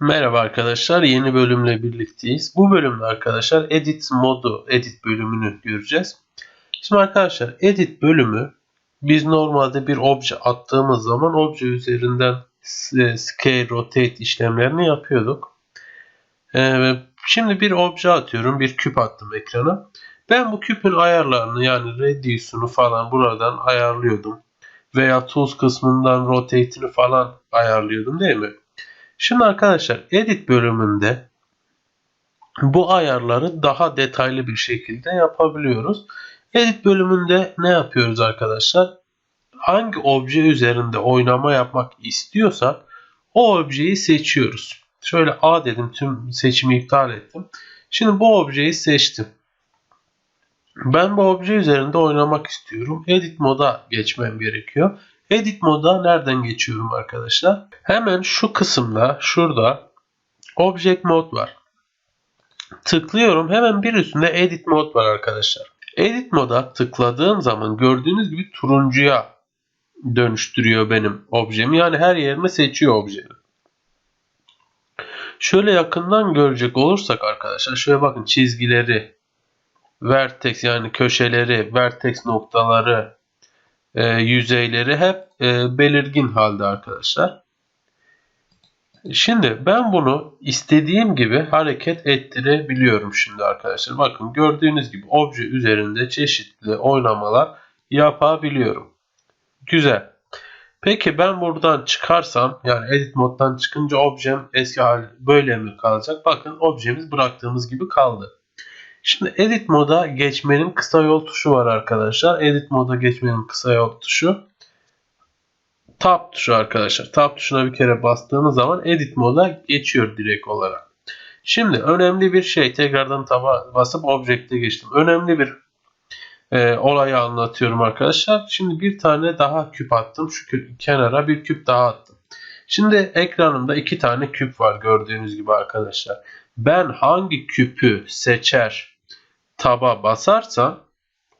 Merhaba arkadaşlar, yeni bölümle birlikteyiz. Bu bölümde arkadaşlar edit modu, edit bölümünü göreceğiz. Şimdi arkadaşlar edit bölümü biz normalde bir obje attığımız zaman obje üzerinden scale, rotate işlemlerini yapıyorduk. Ee, şimdi bir obje atıyorum, bir küp attım ekrana. Ben bu küpün ayarlarını yani radius'unu falan buradan ayarlıyordum. Veya tools kısmından rotate'ini falan ayarlıyordum değil mi? Şimdi arkadaşlar edit bölümünde bu ayarları daha detaylı bir şekilde yapabiliyoruz. Edit bölümünde ne yapıyoruz arkadaşlar? Hangi obje üzerinde oynama yapmak istiyorsak o objeyi seçiyoruz. Şöyle A dedim tüm seçimi iptal ettim. Şimdi bu objeyi seçtim. Ben bu obje üzerinde oynamak istiyorum. Edit moda geçmem gerekiyor. Edit moda nereden geçiyorum arkadaşlar? Hemen şu kısımda şurada Object Mode var. Tıklıyorum. Hemen bir üstünde Edit Mode var arkadaşlar. Edit moda tıkladığım zaman gördüğünüz gibi turuncuya dönüştürüyor benim objemi. Yani her yerini seçiyor objemi. Şöyle yakından görecek olursak arkadaşlar şöyle bakın çizgileri, vertex yani köşeleri, vertex noktaları, e, yüzeyleri hep e, belirgin halde arkadaşlar. Şimdi ben bunu istediğim gibi hareket ettirebiliyorum şimdi arkadaşlar. Bakın gördüğünüz gibi obje üzerinde çeşitli oynamalar yapabiliyorum. Güzel. Peki ben buradan çıkarsam yani edit moddan çıkınca objem eski hali böyle mi kalacak? Bakın objemiz bıraktığımız gibi kaldı. Şimdi edit moda geçmenin kısa yol tuşu var arkadaşlar. Edit moda geçmenin kısa yol tuşu Tab tuşu arkadaşlar. Tab tuşuna bir kere bastığımız zaman edit moda geçiyor direkt olarak. Şimdi önemli bir şey tekrardan taba basıp objekte geçtim. Önemli bir e, olayı anlatıyorum arkadaşlar. Şimdi bir tane daha küp attım. Şu kenara bir küp daha attım. Şimdi ekranımda iki tane küp var gördüğünüz gibi arkadaşlar. Ben hangi küpü seçer taba basarsam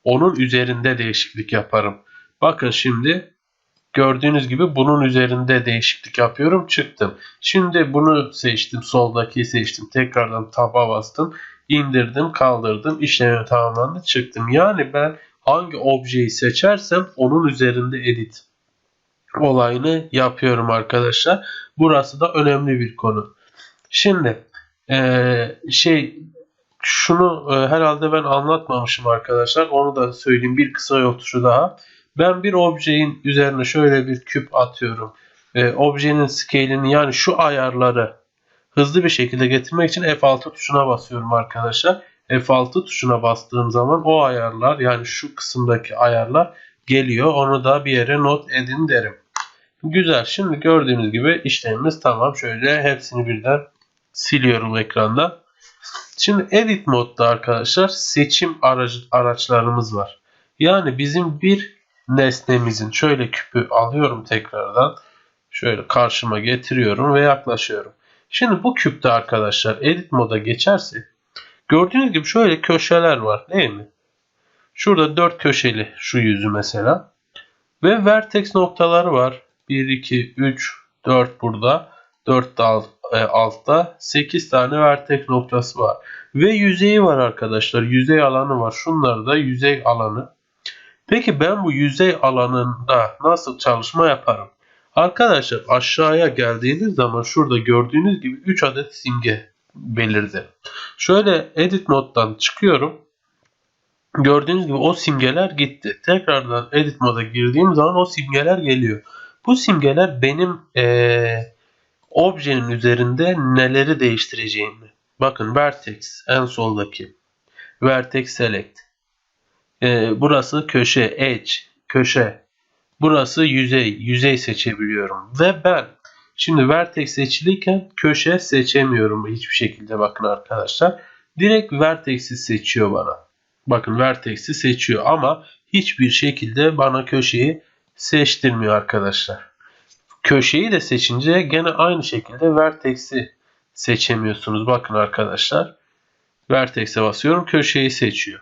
onun üzerinde değişiklik yaparım. Bakın şimdi gördüğünüz gibi bunun üzerinde değişiklik yapıyorum. Çıktım. Şimdi bunu seçtim. Soldaki seçtim. Tekrardan taba bastım. indirdim, kaldırdım. işlemi tamamlandı. Çıktım. Yani ben hangi objeyi seçersem onun üzerinde edit olayını yapıyorum arkadaşlar. Burası da önemli bir konu. Şimdi ee, şey şunu e, herhalde ben anlatmamışım arkadaşlar. Onu da söyleyeyim. Bir kısa yol tuşu daha. Ben bir objenin üzerine şöyle bir küp atıyorum. E, objenin scale'ini yani şu ayarları hızlı bir şekilde getirmek için F6 tuşuna basıyorum arkadaşlar. F6 tuşuna bastığım zaman o ayarlar yani şu kısımdaki ayarlar geliyor. Onu da bir yere not edin derim. Güzel. Şimdi gördüğünüz gibi işlemimiz tamam. Şöyle hepsini birden siliyorum ekranda. Şimdi edit modda arkadaşlar seçim aracı, araçlarımız var. Yani bizim bir nesnemizin şöyle küpü alıyorum tekrardan. Şöyle karşıma getiriyorum ve yaklaşıyorum. Şimdi bu küpte arkadaşlar edit moda geçerse gördüğünüz gibi şöyle köşeler var değil mi? Şurada dört köşeli şu yüzü mesela. Ve vertex noktaları var. 1, 2, 3, 4 burada. 4 de e, altta 8 tane vertex noktası var. Ve yüzeyi var arkadaşlar. Yüzey alanı var. Şunlar da yüzey alanı. Peki ben bu yüzey alanında nasıl çalışma yaparım? Arkadaşlar aşağıya geldiğiniz zaman şurada gördüğünüz gibi 3 adet simge belirdi. Şöyle edit moddan çıkıyorum. Gördüğünüz gibi o simgeler gitti. Tekrardan edit moda girdiğim zaman o simgeler geliyor. Bu simgeler benim ee, objenin üzerinde neleri değiştireceğimi. Bakın vertex en soldaki. Vertex select. Ee, burası köşe edge. Köşe. Burası yüzey. Yüzey seçebiliyorum. Ve ben şimdi vertex seçiliyken köşe seçemiyorum hiçbir şekilde bakın arkadaşlar. Direkt vertex'i seçiyor bana. Bakın vertex'i seçiyor ama hiçbir şekilde bana köşeyi seçtirmiyor arkadaşlar. Köşeyi de seçince gene aynı şekilde vertex'i seçemiyorsunuz. Bakın arkadaşlar. Vertex'e basıyorum. Köşeyi seçiyor.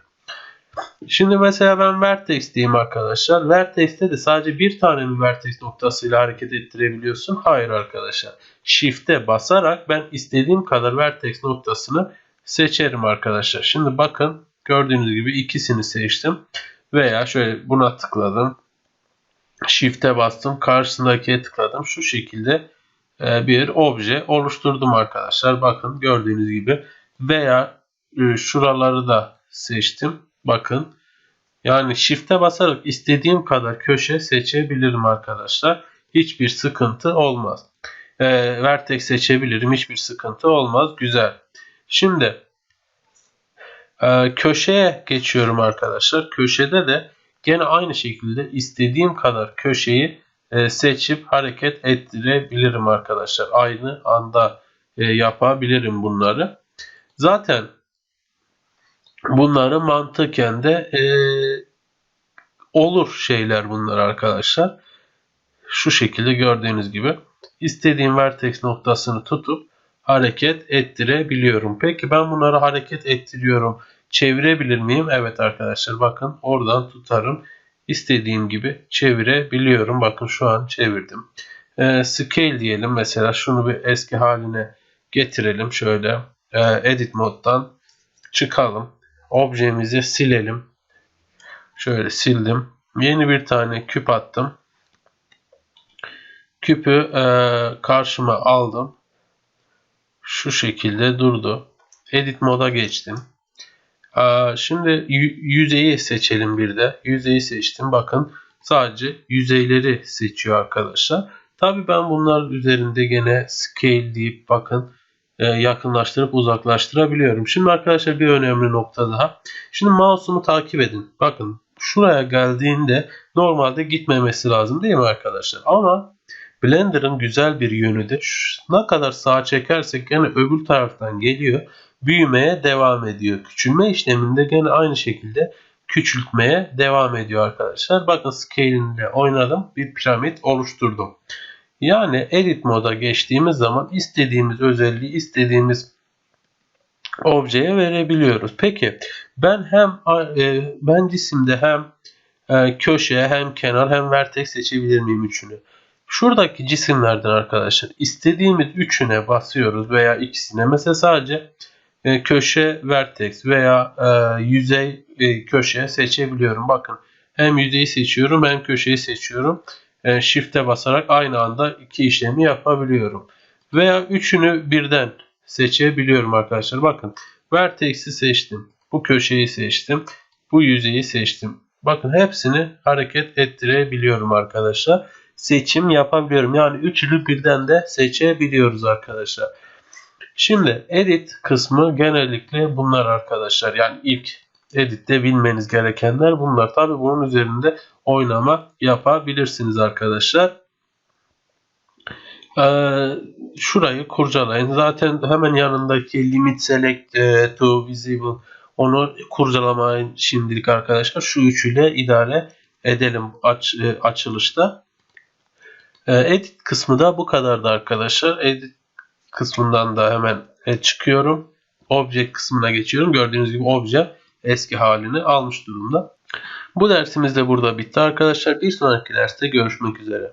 Şimdi mesela ben vertex diyeyim arkadaşlar. Vertex'te de sadece bir tane mi vertex noktasıyla hareket ettirebiliyorsun? Hayır arkadaşlar. Shift'e basarak ben istediğim kadar vertex noktasını seçerim arkadaşlar. Şimdi bakın gördüğünüz gibi ikisini seçtim. Veya şöyle buna tıkladım. Shift'e bastım. Karşısındakiye tıkladım. Şu şekilde e, bir obje oluşturdum arkadaşlar. Bakın gördüğünüz gibi. Veya e, şuraları da seçtim. Bakın. Yani shift'e basarak istediğim kadar köşe seçebilirim arkadaşlar. Hiçbir sıkıntı olmaz. E, vertex seçebilirim. Hiçbir sıkıntı olmaz. Güzel. Şimdi e, köşeye geçiyorum arkadaşlar. Köşede de gene aynı şekilde istediğim kadar köşeyi e, seçip hareket ettirebilirim arkadaşlar. Aynı anda e, yapabilirim bunları. Zaten bunları mantıken de e, olur şeyler bunlar arkadaşlar. Şu şekilde gördüğünüz gibi istediğim vertex noktasını tutup hareket ettirebiliyorum. Peki ben bunları hareket ettiriyorum. Çevirebilir miyim? Evet arkadaşlar bakın oradan tutarım. İstediğim gibi çevirebiliyorum. Bakın şu an çevirdim. E, scale diyelim mesela şunu bir eski haline getirelim. Şöyle e, edit moddan çıkalım. Objemizi silelim. Şöyle sildim. Yeni bir tane küp attım. Küpü e, karşıma aldım. Şu şekilde durdu. Edit moda geçtim. Şimdi yüzeyi seçelim bir de. Yüzeyi seçtim. Bakın sadece yüzeyleri seçiyor arkadaşlar. Tabi ben bunlar üzerinde gene scale deyip bakın e, yakınlaştırıp uzaklaştırabiliyorum. Şimdi arkadaşlar bir önemli nokta daha. Şimdi mouse'umu takip edin. Bakın şuraya geldiğinde normalde gitmemesi lazım değil mi arkadaşlar? Ama Blender'ın güzel bir yönü de ne kadar sağa çekersek gene öbür taraftan geliyor. Büyümeye devam ediyor. Küçülme işleminde gene aynı şekilde küçültmeye devam ediyor arkadaşlar. Bakın scale oynadım. Bir piramit oluşturdum. Yani edit moda geçtiğimiz zaman istediğimiz özelliği istediğimiz objeye verebiliyoruz. Peki ben hem e, ben cisimde hem e, köşe hem kenar hem vertex seçebilir miyim üçünü? Şuradaki cisimlerden arkadaşlar istediğimiz üçüne basıyoruz veya ikisine. Mesela sadece e, köşe vertex veya e, yüzey e, köşe seçebiliyorum. Bakın hem yüzeyi seçiyorum hem köşeyi seçiyorum. E, shift'e basarak aynı anda iki işlemi yapabiliyorum. Veya üçünü birden seçebiliyorum arkadaşlar. Bakın vertex'i seçtim. Bu köşeyi seçtim. Bu yüzeyi seçtim. Bakın hepsini hareket ettirebiliyorum arkadaşlar. Seçim yapabiliyorum. Yani üçünü birden de seçebiliyoruz arkadaşlar. Şimdi edit kısmı genellikle bunlar arkadaşlar. Yani ilk editte bilmeniz gerekenler bunlar. Tabi bunun üzerinde oynama yapabilirsiniz arkadaşlar. Ee, şurayı kurcalayın. Zaten hemen yanındaki limit select e, to visible onu kurcalamayın şimdilik arkadaşlar. Şu üçüyle idare edelim aç, e, açılışta. E, edit kısmı da bu kadardı arkadaşlar. Edit kısmından da hemen e, çıkıyorum. Object kısmına geçiyorum. Gördüğünüz gibi obje eski halini almış durumda. Bu dersimiz de burada bitti arkadaşlar. Bir sonraki derste görüşmek üzere.